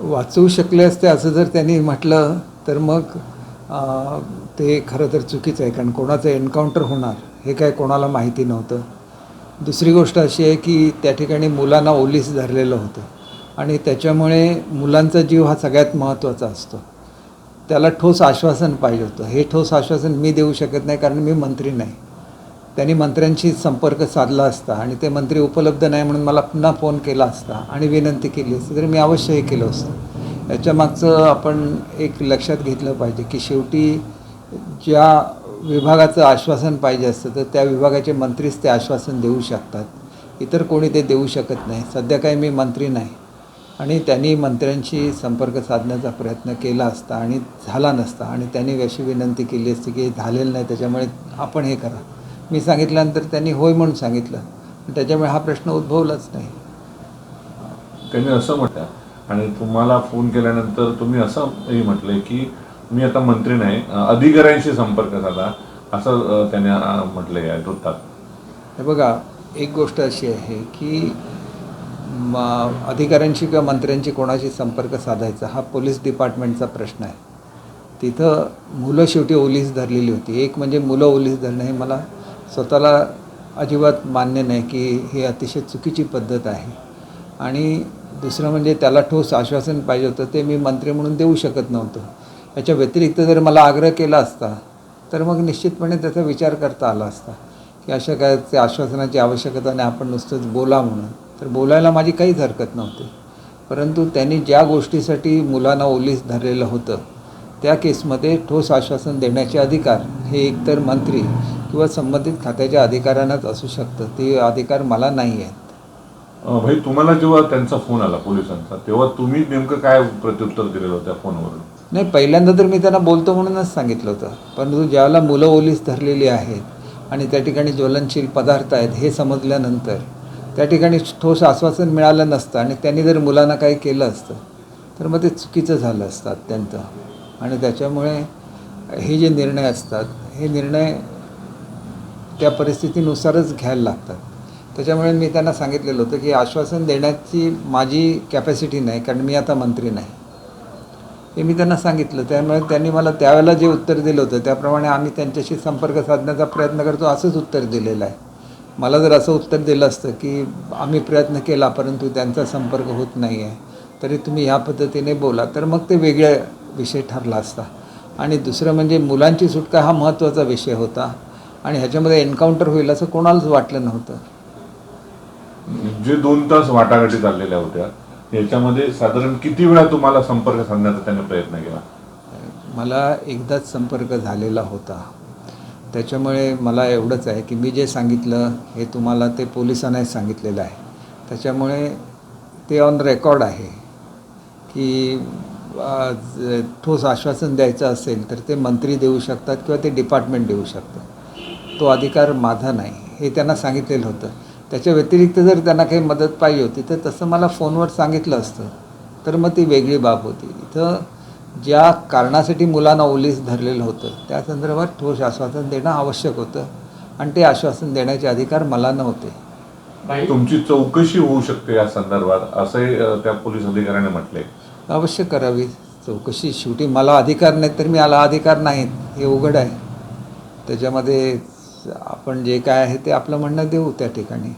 वाचवू शकले असते असं जर त्यांनी म्हटलं तर मग ते खरं तर चुकीचं आहे कारण कोणाचं एन्काउंटर होणार हे काय कोणाला माहिती नव्हतं. दुसरी गोष्ट अशी आहे की त्या ठिकाणी मुलांना ओलीस धरलेलं होतं. आणि त्याच्यामुळे मुलांचा जीव हा सगळ्यात महत्त्वाचा असतो. त्याला ठोस आश्वासन पाहिजे होतं. हे ठोस आश्वासन मी देऊ शकत नाही कारण मी मंत्री नाही. त्यांनी मंत्र्यांशी संपर्क साधला असता आणि ते मंत्री उपलब्ध नाही म्हणून मला पुन्हा फोन केला असता आणि विनंती केली असती तर मी अवश्य हे केलं असतं. याच्या मागचं आपण एक लक्षात घेतलं पाहिजे की शेवटी ज्या विभागाचं आश्वासन पाहिजे असतं तर त्या विभागाचे मंत्रीच ते आश्वासन देऊ शकतात. इतर कोणी ते देऊ शकत नाही. सध्या काही मी मंत्री नाही. आणि त्यांनी मंत्र्यांशी संपर्क साधण्याचा प्रयत्न केला असता आणि झाला नसता. आणि त्यांनी अशी विनंती केली असती की झालेलं नाही त्याच्यामुळे आपण हे करा. मी सांगितल्यानंतर त्यांनी होय म्हणून सांगितलं. त्याच्यामुळे हा प्रश्न उद्भवलाच नाही. त्यांनी असं म्हटलं आणि तुम्हाला फोन केल्यानंतर तुम्ही असंही म्हटलंय की मी आता मंत्री नाही अधिकाऱ्यांशी संपर्क साधा असं त्याने म्हटलंय या वृत्तात. हे बघा एक गोष्ट अशी आहे की म अधिकाऱ्यांशी किंवा मंत्र्यांशी कोणाशी संपर्क साधायचा हा पोलीस डिपार्टमेंटचा प्रश्न आहे. तिथं मुलं शेवटी ओलीस धरलेली होती. एक म्हणजे मुलं ओलीस धरणं हे मला स्वतःला अजिबात मान्य नाही की ही अतिशय चुकीची पद्धत आहे. आणि दुसरं म्हणजे त्याला ठोस आश्वासन पाहिजे होतं ते मी मंत्री म्हणून देऊ शकत नव्हतो. याच्या व्यतिरिक्त जर मला आग्रह केला असता तर मग निश्चितपणे त्याचा विचार करता आला असता की अशा काय त्या आश्वासनाची आवश्यकता नाही आपण नुसतंच बोला म्हणून. तर बोलायला माझी काहीच हरकत नव्हती. परंतु त्यांनी ज्या गोष्टीसाठी मुलांना ओलीस धरलेलं होतं त्या केसमध्ये ठोस आश्वासन देण्याचे अधिकार हे एकतर मंत्री किंवा संबंधित खात्याच्या अधिकाऱ्यांनाच असू शकतं. ते अधिकार मला नाही आहेत. भाई तुम्हाला जेव्हा त्यांचा फोन आला पोलिसांचा तेव्हा तुम्ही नेमकं काय प्रत्युत्तर दिलेलं होतं फोनवरून? नाही पहिल्यांदा तर मी त्यांना बोलतो म्हणूनच सांगितलं होतं. परंतु ज्यावेळेला मुलं ओलीस धरलेली आहेत आणि त्या ठिकाणी ज्वलनशील पदार्थ आहेत हे समजल्यानंतर त्या ठिकाणी ठोस आश्वासन मिळालं नसतं आणि त्यांनी जर मुलांना काही केलं असतं तर मग ते चुकीचं झालं असतं अत्यंत. आणि त्याच्यामुळे हे जे निर्णय असतात हे निर्णय त्या परिस्थितीनुसारच घ्यायला लागतात. त्याच्यामुळे मी त्यांना सांगितलेलं होतं की आश्वासन देण्याची माझी कॅपॅसिटी नाही कारण मी आता मंत्री नाही. हे मी त्यांना सांगितलं. त्यामुळे त्यांनी मला त्यावेळेला जे उत्तर दिलं होतं त्याप्रमाणे आम्ही त्यांच्याशी संपर्क साधण्याचा प्रयत्न करतो असंच उत्तर दिलेलं आहे. मला जर असं उत्तर दिलं असतं की आम्ही प्रयत्न केला परंतु त्यांचा संपर्क होत नाही आहे तरी तुम्ही ह्या पद्धतीने बोला तर मग ते वेगळा विषय ठरला असता. आणि दुसरं म्हणजे मुलांची सुटका हा महत्त्वाचा विषय होता. आणि ह्याच्यामध्ये एन्काउंटर होईल असं कोणालाच वाटलं नव्हतं. जे दोन तास वाटाघाटी चाललेल्या होत्या याच्यामध्ये साधारण किती वेळा तुम्हाला संपर्क साधण्याचा त्याने प्रयत्न केला? मला एकदाच संपर्क झालेला होता. त्याच्यामुळे मला एवढंच आहे की मी जे सांगितलं हे तुम्हाला ते पोलिसांनाही सांगितलेलं आहे. त्याच्यामुळे ते ऑन रेकॉर्ड आहे की ठोस आश्वासन द्यायचं असेल तर ते मंत्री देऊ शकतात किंवा ते डिपार्टमेंट देऊ शकतं तो अधिकार माझा नाही हे त्यांना सांगितलेलं होतं. त्याच्या व्यतिरिक्त जर त्यांना काही मदत पाहिजे होती तर तसं मला फोनवर सांगितलं असतं. तर मग ती वेगळी बाब होती. इथं ज्या कारणासाठी मुलांना ओलीस धरलेलं होतं त्या संदर्भात ठोस आश्वासन देणं आवश्यक होतं आणि ते आश्वासन देण्याचे अधिकार मला नव्हते. तुमची चौकशी होऊ शकते या संदर्भात असंही अं, त्या पोलीस अधिकाऱ्याने म्हटले. अवश्य करावी. चौकशी शेवटी मला अधिकार नाहीत तर मी आला अधिकार नाहीत हे उघड आहे. त्याच्यामध्ये आपण जे काय आहे ते आपलं म्हणणं देऊ त्या ठिकाणी.